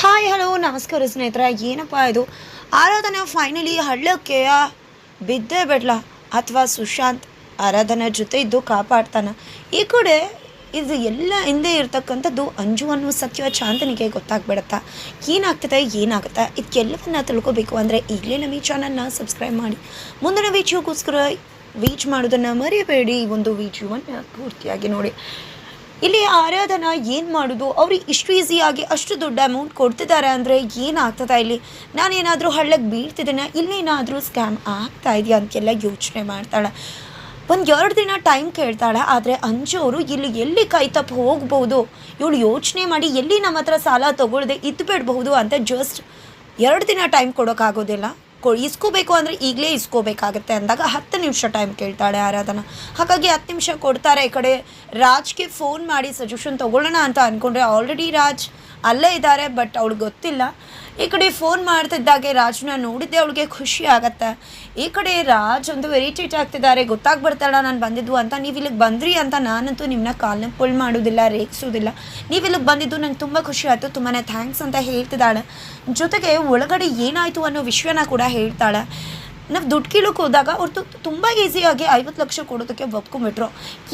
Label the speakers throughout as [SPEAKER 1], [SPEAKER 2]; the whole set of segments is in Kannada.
[SPEAKER 1] ಹಾಯ್ ಹಲೋ ನಮಸ್ಕಾರ ಸ್ನೇಹಿತರೆ. ಏನಪ್ಪ ಇದು? ಆರಾಧನೆ ಫೈನಲಿ ಹಳ್ಳಕ್ಕೆ ಬಿದ್ದೇ ಬಿಡ್ಲ. ಅಥವಾ ಸುಶಾಂತ್ ಆರಾಧನೆ ಜೊತೆ ಇದ್ದು ಕಾಪಾಡ್ತಾನೆ. ಈ ಕಡೆ ಇದು ಎಲ್ಲ ಹಿಂದೆ ಇರತಕ್ಕಂಥದ್ದು ಅಂಜು ಅನ್ನೋ ಸತ್ಯ ಚಾಂದನಿಗೆ ಗೊತ್ತಾಗ್ಬಿಡತ್ತಾ. ಏನಾಗ್ತದೆ, ಏನಾಗುತ್ತೆ? ಇದಕ್ಕೆಲ್ಲವನ್ನ ತಿಳ್ಕೊಬೇಕು ಅಂದರೆ ಈಗಲೇ ನಮ್ಮ ಈ ಚಾನಲ್ನ ಸಬ್ಸ್ಕ್ರೈಬ್ ಮಾಡಿ. ಮುಂದಿನ ವೀಡಿಯೋಗೋಸ್ಕರ ವೀಚ್ ಮಾಡೋದನ್ನು ಮರೆಯಬೇಡಿ ಒಂದು ವೀಡಿಯೋವನ್ನು ಪೂರ್ತಿಯಾಗಿ ನೋಡಿ. ಇಲ್ಲಿ ಆರಾಧನಾ ಏನು ಮಾಡೋದು? ಅವ್ರಿಗೆ ಇಷ್ಟು ಈಸಿಯಾಗಿ ಅಷ್ಟು ದೊಡ್ಡ ಅಮೌಂಟ್ ಕೊಡ್ತಿದ್ದಾರೆ ಅಂದರೆ ಏನಾಗ್ತದೆ ಇಲ್ಲಿ? ನಾನೇನಾದರೂ ಹಳ್ಳಕ್ಕೆ ಬೀಳ್ತಿದ್ದೇನೆ, ಇಲ್ಲೇನಾದರೂ ಸ್ಕ್ಯಾಮ್ ಆಗ್ತಾ ಇದೆಯಾ ಅಂತೆಲ್ಲ ಯೋಚನೆ ಮಾಡ್ತಾಳೆ. ಒಂದು ಎರಡು ದಿನ ಟೈಮ್ ಕೇಳ್ತಾಳೆ, ಆದರೆ ಅಂಜೋರು ಇಲ್ಲಿ ಎಲ್ಲಿ ಕೈ ತಪ್ಪು ಹೋಗ್ಬೋದು? ಇವಳು ಯೋಚನೆ ಮಾಡಿ ಎಲ್ಲಿ ನಮ್ಮ ಹತ್ರ ಸಾಲ ತೊಗೊಳ್ದೆ ಇದ್ದು ಬಿಡ್ಬಹುದು ಅಂತ ಜಸ್ಟ್ ಎರಡು ದಿನ ಟೈಮ್ ಕೊಡೋಕ್ಕಾಗೋದಿಲ್ಲ ಕೊ ಇಸ್ಕೋಬೇಕು ಅಂದರೆ ಈಗಲೇ ಇಸ್ಕೋಬೇಕಾಗತ್ತೆ ಅಂದಾಗ ಹತ್ತು ನಿಮಿಷ ಟೈಮ್ ಕೇಳ್ತಾಳೆ ಆರಾಧನಾ. ಹಾಗಾಗಿ ಹತ್ತು ನಿಮಿಷ ಕೊಡ್ತಾರೆ ಈ ಕಡೆ. ರಾಜ್ಗೆ ಫೋನ್ ಮಾಡಿ ಸಜೆಷನ್ ತೊಗೊಳ್ಳೋಣ ಅಂತ ಅಂದ್ಕೊಂಡ್ರೆ ಆಲ್ರೆಡಿ ರಾಜ್ ಅಲ್ಲೇ ಇದ್ದಾರೆ ಬಟ್ ಅವಳು ಗೊತ್ತಿಲ್ಲ. ಈ ಕಡೆ ಫೋನ್ ಮಾಡ್ತಿದ್ದಾಗೆ ರಾಜ್ನ ನೋಡಿದ್ದೆ ಅವಳಿಗೆ ಖುಷಿ ಆಗತ್ತೆ. ಈ ಕಡೆ ರಾಜ್ ಒಂದು ಇರಿಟೇಟ್ ಆಗ್ತಿದ್ದಾರೆ ಗೊತ್ತಾಗ್ಬರ್ತಾಳ ನಾನು ಬಂದಿದ್ದು ಅಂತ. ನೀವು ಇಲ್ಲಿಗೆ ಬಂದ್ರಿ ಅಂತ ನಾನಂತೂ ನಿಮ್ಮನ್ನ ಕಾಲನ್ನ ಪುಲ್ ಮಾಡೋದಿಲ್ಲ, ರೇಗಿಸೋದಿಲ್ಲ. ನೀವು ಇಲ್ಲಿಗೆ ಬಂದಿದ್ದು ನಂಗೆ ತುಂಬ ಖುಷಿ ಆಯಿತು ತುಂಬಾ ಥ್ಯಾಂಕ್ಸ್ ಅಂತ ಹೇಳ್ತಿದ್ದಾಳೆ. ಜೊತೆಗೆ ಒಳಗಡೆ ಏನಾಯಿತು ಅನ್ನೋ ವಿಷಯನ ಕೂಡ ಹೇಳ್ತಾಳೆ. ನಾವು ದುಡ್ಡು ಕೀಳಕ್ಕೆ ಹೋದಾಗ ಅವ್ರು ತುಂಬ ಈಸಿಯಾಗಿ ಐವತ್ತು ಲಕ್ಷ ಕೊಡೋದಕ್ಕೆ ಒಪ್ಕೊಂಬಿಟ್ರು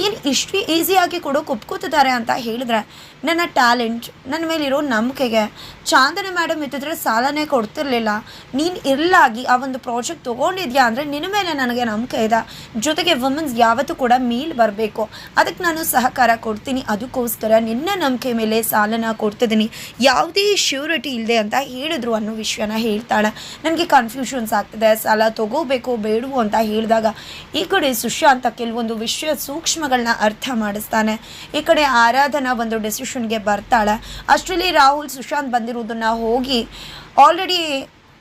[SPEAKER 1] ಏನು ಇಷ್ಟು ಈಸಿಯಾಗಿ ಕೊಡೋಕೆ ಒಪ್ಕೋತಿದ್ದಾರೆ ಅಂತ ಹೇಳಿದ್ರೆ, ನನ್ನ ಟ್ಯಾಲೆಂಟ್ ನನ್ನ ಮೇಲಿರೋ ನಂಬಿಕೆಗೆ ಚಾಂದನ ಮೇಡಮ್ ಇದ್ದಿದ್ರೆ ಸಾಲನೇ ಕೊಡ್ತಿರ್ಲಿಲ್ಲ. ನೀನು ಇರಲಾಗಿ ಆ ಒಂದು ಪ್ರಾಜೆಕ್ಟ್ ತೊಗೊಂಡಿದ್ಯಾ ಅಂದರೆ ನಿನ್ನ ಮೇಲೆ ನನಗೆ ನಂಬಿಕೆ ಇದೆ. ಜೊತೆಗೆ ವುಮೆನ್ಸ್ ಯಾವತ್ತೂ ಕೂಡ ಮೀಲ್ ಬರಬೇಕು. ಅದಕ್ಕೆ ನಾನು ಸಹಕಾರ ಕೊಡ್ತೀನಿ. ಅದಕ್ಕೋಸ್ಕರ ನಿನ್ನ ನಂಬಿಕೆ ಮೇಲೆ ಸಾಲನ ಕೊಡ್ತಿದ್ದೀನಿ. ಯಾವುದೇ ಶ್ಯೂರಿಟಿ ಇಲ್ಲದೆ ಅಂತ ಹೇಳಿದ್ರು ಅನ್ನೋ ವಿಷಯನ ಹೇಳ್ತಾಳೆ. ನನಗೆ ಕನ್ಫ್ಯೂಷನ್ಸ್ ಆಗ್ತಿದೆ. ಸಾಲ ತಗೋಬೇಕು, ಬೇಡವು ಅಂತ ಹೇಳಿದಾಗ ಈ ಕಡೆ ಸುಶಾಂತ ಕೆಲವೊಂದು ವಿಷಯ ಸೂಕ್ಷ್ಮಗಳನ್ನ ಅರ್ಥ ಮಾಡಿಸ್ತಾನೆ. ಈ ಕಡೆ ಆರಾಧನಾ ಒಂದು ಡೆಸಿಷನ್ಗೆ ಬರ್ತಾಳೆ. ಅಷ್ಟರಲ್ಲಿ ರಾಹುಲ್, ಸುಶಾಂತ್ ಬಂದಿರೋದನ್ನ ಹೋಗಿ ಆಲ್ರೆಡಿ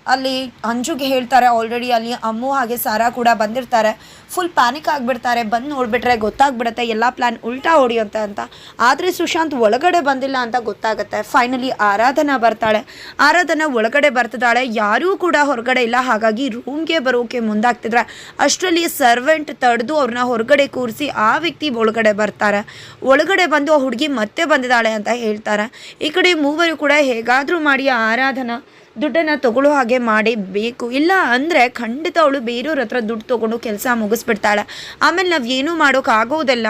[SPEAKER 1] ಅಲ್ಲಿ ಅಂಜುಗೆ ಹೇಳ್ತಾರೆ ಆಲ್ರೆಡಿ ಅಲ್ಲಿ ಅಮ್ಮು ಹಾಗೆ ಸಾರಾ ಕೂಡ ಬಂದಿರ್ತಾರೆ. ಫುಲ್ ಪ್ಯಾನಿಕ್ ಆಗಿಬಿಡ್ತಾರೆ. ಬಂದು ನೋಡಿಬಿಟ್ರೆ ಗೊತ್ತಾಗ್ಬಿಡುತ್ತೆ, ಎಲ್ಲ ಪ್ಲ್ಯಾನ್ ಉಲ್ಟಾ ಹೊಡಿಯುತ್ತೆ ಅಂತ. ಆದರೆ ಸುಶಾಂತ್ ಒಳಗಡೆ ಬಂದಿಲ್ಲ ಅಂತ ಗೊತ್ತಾಗುತ್ತೆ. ಫೈನಲಿ ಆರಾಧನಾ ಬರ್ತಾಳೆ. ಆರಾಧನಾ ಒಳಗಡೆ ಬರ್ತಿದ್ದಾಳೆ. ಯಾರೂ ಕೂಡ ಹೊರಗಡೆ ಇಲ್ಲ. ಹಾಗಾಗಿ ರೂಮ್ಗೆ ಬರೋಕೆ ಮುಂದಾಗ್ತಿದ್ರೆ ಅಷ್ಟರಲ್ಲಿ ಸರ್ವೆಂಟ್ ತಡೆದು ಅವ್ರನ್ನ ಹೊರಗಡೆ ಕೂರಿಸಿ ಆ ವ್ಯಕ್ತಿ ಒಳಗಡೆ ಬರ್ತಾರೆ. ಒಳಗಡೆ ಬಂದು ಆ ಹುಡುಗಿ ಮತ್ತೆ ಬಂದಿದ್ದಾಳೆ ಅಂತ ಹೇಳ್ತಾರೆ. ಈ ಕಡೆ ಮೂವರು ಕೂಡ ಹೇಗಾದರೂ ಮಾಡಿ ಆರಾಧನಾ. ದುಡ್ಡನ್ನು ತಗೊಳ್ಳೋ ಹಾಗೆ ಮಾಡಬೇಕು ಇಲ್ಲ ಅಂದರೆ ಖಂಡಿತ ಅವಳು ಬೇರೆಯವ್ರ ಹತ್ರ ದುಡ್ಡು ತೊಗೊಂಡು ಕೆಲಸ ಮುಗಿಸ್ಬಿಡ್ತಾಳೆ. ಆಮೇಲೆ ನಾವು ಏನೂ ಮಾಡೋಕ್ಕಾಗೋದಿಲ್ಲ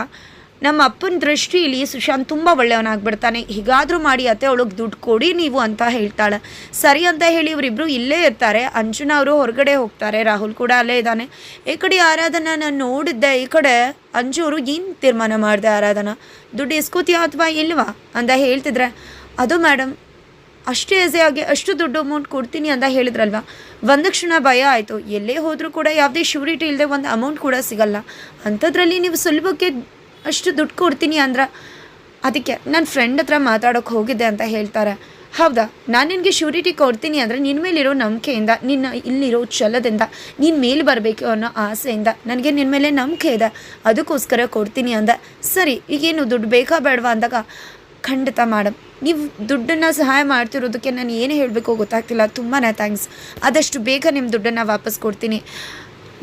[SPEAKER 1] ನಮ್ಮ ಅಪ್ಪನ ದೃಷ್ಟಿಯಲ್ಲಿ ಸುಶಾಂತ್ ತುಂಬ ಒಳ್ಳೆಯವನಾಗ್ಬಿಡ್ತಾನೆ. ಹೀಗಾದರೂ ಮಾಡಿ ಅತ್ತೆ ಅವಳಿಗೆ ದುಡ್ಡು ಕೊಡಿ ನೀವು ಅಂತ ಹೇಳ್ತಾಳೆ. ಸರಿ ಅಂತ ಹೇಳಿ ಇವರಿಬ್ಬರು ಇಲ್ಲೇ ಇರ್ತಾರೆ. ಅಂಜುನ ಅವರು ಹೊರಗಡೆ ಹೋಗ್ತಾರೆ. ರಾಹುಲ್ ಕೂಡ ಅಲ್ಲೇ ಇದ್ದಾನೆ. ಈ ಕಡೆ ಆರಾಧನ ನಾನು ನೋಡಿದ್ದೆ. ಈ ಕಡೆ ಅಂಜು ಅವರು ಏನು ತೀರ್ಮಾನ ಮಾಡಿದೆ ಆರಾಧನಾ? ದುಡ್ಡು ಇಸ್ಕೋತೀಯಾ ಅಥವಾ ಇಲ್ವಾ? ಅಂತ ಹೇಳ್ತಿದ್ರೆ, ಅದು ಮೇಡಮ್ ಅಷ್ಟು ಆಗಿ ಅಷ್ಟು ದುಡ್ಡು ಅಮೌಂಟ್ ಕೊಡ್ತೀನಿ ಅಂತ ಹೇಳಿದ್ರಲ್ವ? ಒಂದು ಕ್ಷಣ ಭಯ ಆಯಿತು. ಎಲ್ಲೇ ಹೋದರೂ ಕೂಡ ಯಾವುದೇ ಶ್ಯೂರಿಟಿ ಇಲ್ಲದೆ ಒಂದು ಅಮೌಂಟ್ ಕೂಡ ಸಿಗಲ್ಲ. ಅಂಥದ್ರಲ್ಲಿ ನೀವು ಸುಲಭಕ್ಕೆ ಅಷ್ಟು ದುಡ್ಡು ಕೊಡ್ತೀನಿ ಅಂದ್ರೆ ಅದಕ್ಕೆ ನನ್ನ ಫ್ರೆಂಡ್ ಹತ್ರ ಮಾತಾಡೋಕೆ ಹೋಗಿದ್ದೆ ಅಂತ ಹೇಳ್ತಾರೆ. ಹೌದಾ? ನಾನು ನಿನಗೆ ಶ್ಯೂರಿಟಿ ಕೊಡ್ತೀನಿ ಅಂದರೆ ನಿನ್ನ ಮೇಲಿರೋ ನಂಬಿಕೆಯಿಂದ, ನಿನ್ನ ಇಲ್ಲಿರೋ ಛಲದಿಂದ ನಿನ್ನ ಮೇಲೆ ಬರಬೇಕು ಅನ್ನೋ ಆಸೆಯಿಂದ ನನಗೆ ನಿನ್ನ ಮೇಲೆ ನಂಬಿಕೆ ಇದೆ. ಅದಕ್ಕೋಸ್ಕರ ಕೊಡ್ತೀನಿ ಅಂದ. ಸರಿ, ಈಗೇನು ದುಡ್ಡು ಬೇಕಾ ಬೇಡವಾ ಅಂದಾಗ? ಖಂಡಿತ ಮೇಡಮ್ ನೀವು ದುಡ್ಡನ್ನು ಸಹಾಯ ಮಾಡ್ತಿರೋದಕ್ಕೆ ನಾನು ಏನು ಹೇಳಬೇಕು ಗೊತ್ತಾಗ್ತಿಲ್ಲ. ತುಂಬಾ ಥ್ಯಾಂಕ್ಸ್ ಆದಷ್ಟು ಬೇಗ ನಿಮ್ಮ ದುಡ್ಡನ್ನು ವಾಪಸ್ ಕೊಡ್ತೀನಿ.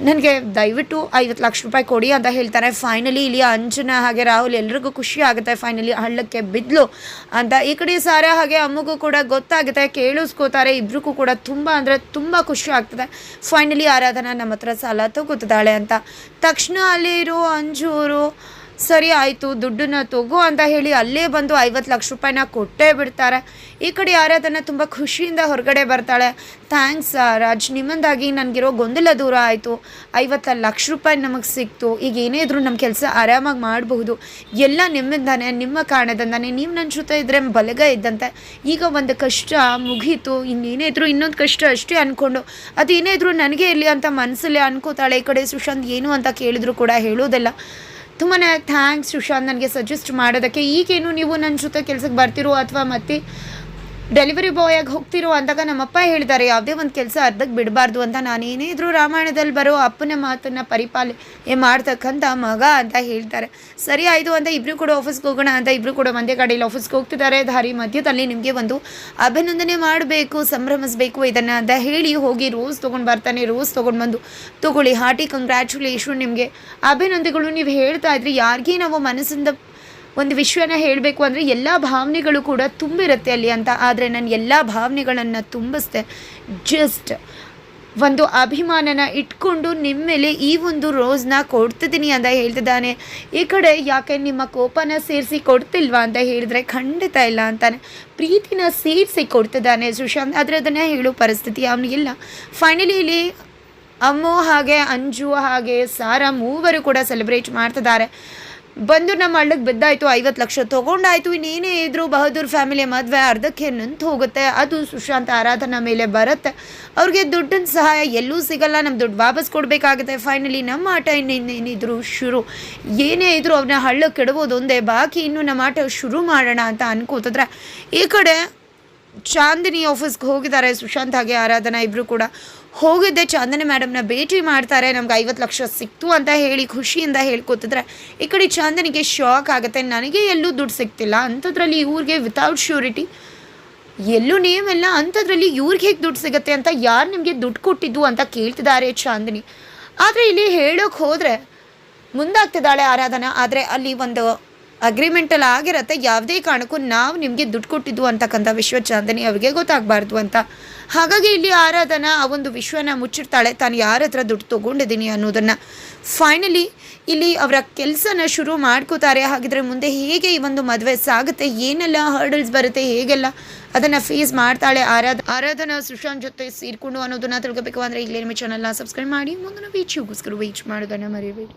[SPEAKER 1] ನನಗೆ ದಯವಿಟ್ಟು ಐವತ್ತು ಲಕ್ಷ ರೂಪಾಯಿ ಕೊಡಿ ಅಂತ ಹೇಳ್ತಾರೆ. ಫೈನಲಿ ಇಲ್ಲಿ ಅಂಜನ ಹಾಗೆ ರಾಹುಲ್ ಎಲ್ರಿಗೂ ಖುಷಿ ಆಗುತ್ತೆ. ಫೈನಲಿ ಹಳ್ಳಕ್ಕೆ ಬಿದ್ಲು ಅಂತ. ಈ ಕಡೆ ಸಾರ ಹಾಗೆ ಅಮ್ಮಗೂ ಕೂಡ ಗೊತ್ತಾಗುತ್ತೆ. ಕೇಳಿಸ್ಕೋತಾರೆ. ಇಬ್ರಿಗೂ ಕೂಡ ತುಂಬ ಅಂದರೆ ತುಂಬ ಖುಷಿ ಆಗ್ತದೆ. ಫೈನಲಿ ಆರಾಧನಾ ನಮ್ಮ ಹತ್ರ ಸಾಲ ತಗೋತಿದ್ದಾಳೆ ಅಂತ. ತಕ್ಷಣ ಅಲ್ಲಿರೋ ಅಂಜೂರು ಸರಿ ಆಯಿತು, ದುಡ್ಡನ್ನ ತಗೋ ಅಂತ ಹೇಳಿ ಅಲ್ಲೇ ಬಂದು ಐವತ್ತು ಲಕ್ಷ ರೂಪಾಯಿನ ಕೊಟ್ಟೇ ಬಿಡ್ತಾರೆ. ಈ ಕಡೆ ಆರಾಧನ ತುಂಬ ಖುಷಿಯಿಂದ ಹೊರಗಡೆ ಬರ್ತಾಳೆ. ಥ್ಯಾಂಕ್ಸ್ ರಾಜ್, ನಿಮ್ಮಂದಾಗಿ ನನಗಿರೋ ಗೊಂದಲ ದೂರ ಆಯಿತು. ಐವತ್ತು ಲಕ್ಷ ರೂಪಾಯಿ ನಮಗೆ ಸಿಕ್ತು. ಈಗ ಏನೇ ಇದ್ರೂ ನಮ್ಮ ಕೆಲಸ ಆರಾಮಾಗಿ ಮಾಡಬಹುದು. ಎಲ್ಲ ನಿಮ್ಮಿಂದಾನೆ, ನಿಮ್ಮ ಕಾರಣದಿಂದಾನೆ ನೀವು ನನ್ನ ಜೊತೆ ಇದ್ದರೆ ಬಲಗ ಇದ್ದಂತೆ. ಈಗ ಒಂದು ಕಷ್ಟ ಮುಗೀತು. ಇನ್ನೇನೇ ಇದ್ರೂ ಇನ್ನೊಂದು ಕಷ್ಟ ಅಷ್ಟೇ ಅಂದ್ಕೊಂಡು ಅದೇನೇ ಇದ್ರೂ ನನಗೆ ಇರಲಿ ಅಂತ ಮನಸ್ಸಲ್ಲಿ ಅನ್ಕೋತಾಳೆ. ಈ ಕಡೆ ಸುಶಾಂತ್ ಏನು ಅಂತ ಕೇಳಿದ್ರು ಕೂಡ ಹೇಳೋದಿಲ್ಲ. ತುಂಬಾ ಥ್ಯಾಂಕ್ಸ್ ಸುಶಾಂತ್ ನನಗೆ ಸಜೆಸ್ಟ್ ಮಾಡೋದಕ್ಕೆ. ಈಗೇನು ನೀವು ನನ್ನ ಜೊತೆ ಕೆಲಸಕ್ಕೆ ಬರ್ತಿರೋ ಅಥವಾ ಮತ್ತೆ ಡೆಲಿವರಿ ಬಾಯ್ ಆಗಿ ಹೋಗ್ತಿರೋ ಅಂದಾಗ ನಮ್ಮಪ್ಪ ಹೇಳಿದ್ದಾರೆ, ಯಾವುದೇ ಒಂದು ಕೆಲಸ ಅರ್ಧಕ್ಕೆ ಬಿಡಬಾರ್ದು ಅಂತ ನಾನೇನೇ ಇದ್ರೂ ರಾಮಾಯಣದಲ್ಲಿ ಬರೋ ಅಪ್ಪನ ಮಾತನ್ನು ಪರಿಪಾಲನೆ ಮಾಡ್ತಕ್ಕಂಥ ಮಗ ಅಂತ ಹೇಳ್ತಾರೆ. ಸರಿ ಆಯಿತು ಅಂತ ಇಬ್ಬರು ಕೂಡ ಆಫೀಸ್ಗೆ ಹೋಗೋಣ ಅಂತ ಇಬ್ಬರು ಕೂಡ ಒಂದೇ ಗಾಡಿಯಲ್ಲಿ ಆಫೀಸ್ಗೆ ಹೋಗ್ತಿದ್ದಾರೆ. ದಾರಿ ಮಧ್ಯದಲ್ಲಿ ನಿಮಗೆ ಒಂದು ಅಭಿನಂದನೆ ಮಾಡಬೇಕು, ಸಂಭ್ರಮಿಸಬೇಕು ಇದನ್ನು ಅಂತ ಹೇಳಿ ಹೋಗಿ ರೋಸ್ ತೊಗೊಂಡು ಬರ್ತಾನೆ. ರೋಸ್ ತೊಗೊಂಡು ಬಂದು ತಗೊಳ್ಳಿ. ಹಾರ್ಟಿ ಕಂಗ್ರ್ಯಾಚುಲೇಷನ್ ನಿಮಗೆ. ಅಭಿನಂದನೆಗಳು. ನೀವು ಹೇಳ್ತಾ ಇದ್ರಿ, ಯಾರಿಗೆ ನಾವು ಮನಸ್ಸಿಂದ ಒಂದು ವಿಷಯನ ಹೇಳಬೇಕು ಅಂದರೆ ಎಲ್ಲ ಭಾವನೆಗಳು ಕೂಡ ತುಂಬಿರುತ್ತೆ ಅಲ್ಲಿ ಅಂತ. ಆದರೆ ನಾನು ಎಲ್ಲ ಭಾವನೆಗಳನ್ನು ತುಂಬಿಸ್ದೆ. ಜಸ್ಟ್ ಒಂದು ಅಭಿಮಾನನ ಇಟ್ಕೊಂಡು ನಿಮ್ಮ ಮೇಲೆ ಈ ಒಂದು ರೋಸ್ನ ಕೊಡ್ತಿದ್ದೀನಿ ಅಂತ ಹೇಳ್ತಿದ್ದಾನೆ. ಈ ಕಡೆ ಯಾಕೆ ನಿಮ್ಮ ಕೋಪನ ಸೇರಿಸಿ ಕೊಡ್ತಿಲ್ವಾ ಅಂತ ಹೇಳಿದ್ರೆ ಖಂಡಿತ ಇಲ್ಲ ಅಂತಾನೆ. ಪ್ರೀತಿನ ಸೇರಿಸಿ ಕೊಡ್ತಿದ್ದಾನೆ ಸುಶಾಂತ್. ಆದರೆ ಅದನ್ನೇ ಹೇಳೋ ಪರಿಸ್ಥಿತಿ ಅವನಿಗಿಲ್ಲ ಫೈನಲಿ ಇಲ್ಲಿ ಅಮ್ಮು ಹಾಗೆ ಅಂಜು ಹಾಗೆ ಸಾರಾ ಮೂವರು ಕೂಡ ಸೆಲೆಬ್ರೇಟ್ ಮಾಡ್ತಿದ್ದಾರೆ. ಬಂದು ನಮ್ಮ ಹಳ್ಳಕ್ಕೆ ಬಿದ್ದಾಯ್ತು, ಐವತ್ತು ಲಕ್ಷ ತೊಗೊಂಡಾಯ್ತು, ಇನ್ನೇನೇ ಇದ್ರು ಬಹದ್ದೂರ್ ಫ್ಯಾಮಿಲಿ ಮದುವೆ ಅರ್ಧಕ್ಕೆ ನಿಂತು ಹೋಗುತ್ತೆ. ಅದು ಸುಶಾಂತ್ ಆರಾಧನಾ ಮೇಲೆ ಬರುತ್ತೆ. ಅವ್ರಿಗೆ ದುಡ್ಡಿನ ಸಹಾಯ ಎಲ್ಲೂ ಸಿಗಲ್ಲ ನಮ್ಮ ದುಡ್ಡು ವಾಪಸ್ ಕೊಡಬೇಕಾಗುತ್ತೆ. ಫೈನಲಿ ನಮ್ಮ ಆಟ ಇನ್ನೇನಿದ್ರು ಶುರು. ಏನೇ ಇದ್ರು ಅವ್ರನ್ನ ಹಳ್ಳಕ್ಕೆ ಕೆಡಬೋದು ಒಂದೇ ಬಾಕಿ, ಇನ್ನು ನಮ್ಮ ಆಟ ಶುರು ಮಾಡೋಣ ಅಂತ ಅನ್ಕೋತಿದ್ರೆ, ಈ ಕಡೆ ಚಾಂದಿನಿ ಆಫೀಸ್ಗೆ ಹೋಗಿದ್ದಾರೆ ಸುಶಾಂತ್ ಹಾಗೆ ಆರಾಧನಾ ಇಬ್ಬರು ಕೂಡ. ಹೋಗಿದ್ದೆ ಚಾಂದನಿ ಮೇಡಮ್ನ ಭೇಟಿ ಮಾಡ್ತಾರೆ. ನಮ್ಗೆ ಐವತ್ತು ಲಕ್ಷ ಸಿಕ್ತು ಅಂತ ಹೇಳಿ ಖುಷಿಯಿಂದ ಹೇಳ್ಕೊತಿದ್ರೆ, ಈ ಕಡೆ ಚಾಂದನಿಗೆ ಶಾಕ್ ಆಗುತ್ತೆ. ನನಗೆ ಎಲ್ಲೂ ದುಡ್ಡು ಸಿಗ್ತಿಲ್ಲ. ಅಂಥದ್ರಲ್ಲಿ ಇವ್ರಿಗೆ ವಿತೌಟ್ ಶ್ಯೂರಿಟಿ ಎಲ್ಲೂ ನೇಮ್ ಎಲ್ಲ ಅಂಥದ್ರಲ್ಲಿ ಇವ್ರಿಗೆ ಹೇಗೆ ದುಡ್ಡು ಸಿಗುತ್ತೆ ಅಂತ ಯಾರು ನಿಮಗೆ ದುಡ್ಡು ಕೊಟ್ಟಿದ್ದು ಅಂತ ಕೇಳ್ತಿದ್ದಾರೆ ಚಾಂದಿನಿ. ಆದರೆ ಇಲ್ಲಿ ಹೇಳೋಕೆ ಹೋದರೆ, ಮುಂದಾಗ್ತಿದ್ದಾಳೆ ಆರಾಧನಾ. ಆದರೆ ಅಲ್ಲಿ ಒಂದು ಅಗ್ರಿಮೆಂಟಲ್ಲಿ ಆಗಿರತ್ತೆ. ಯಾವುದೇ ಕಾರಣಕ್ಕೂ ನಾವು ನಿಮಗೆ ದುಡ್ಡು ಕೊಟ್ಟಿದ್ದು ಅಂತಕ್ಕಂಥ ವಿಶ್ವ ಚಾಂದನಿ ಅವರಿಗೆ ಗೊತ್ತಾಗಬಾರ್ದು ಅಂತ. ಹಾಗಾಗಿ ಇಲ್ಲಿ ಆರಾಧನಾ, ಆ ಒಂದು ವಿಶ್ವನ ಮುಚ್ಚಿರ್ತಾಳೆ ತಾನು ಯಾರ ಹತ್ರ ದುಡ್ಡು ತೊಗೊಂಡಿದ್ದೀನಿ ಅನ್ನೋದನ್ನು. ಫೈನಲಿ ಇಲ್ಲಿ ಅವರ ಕೆಲಸನ ಶುರು ಮಾಡ್ಕೋತಾರೆ. ಹಾಗಿದ್ರೆ ಮುಂದೆ ಹೇಗೆ ಈ ಒಂದು ಮದುವೆ ಸಾಗುತ್ತೆ? ಏನೆಲ್ಲ ಹರ್ಡಲ್ಸ್ ಬರುತ್ತೆ? ಹೇಗೆಲ್ಲ ಅದನ್ನು ಫೇಸ್ ಮಾಡ್ತಾಳೆ ಆರಾಧ, ಆರಾಧನ ಸುಶಾಂತ್ ಜೊತೆ ಸೇರಿಕೊಂಡು ಅನ್ನೋದನ್ನು ತಿಳ್ಕೋಬೇಕು. ಅಂದರೆ ಈಗಲೇ ನಿಮ್ಮ ಚಾನಲ್ನ ಸಬ್ಸ್ಕ್ರೈಬ್ ಮಾಡಿ. ಮುಂದಿನ ವೀಚಿಗೋಸ್ಕರ ವೀಚ್ ಮಾಡೋದನ್ನು ಮರಿಬೇಡಿ.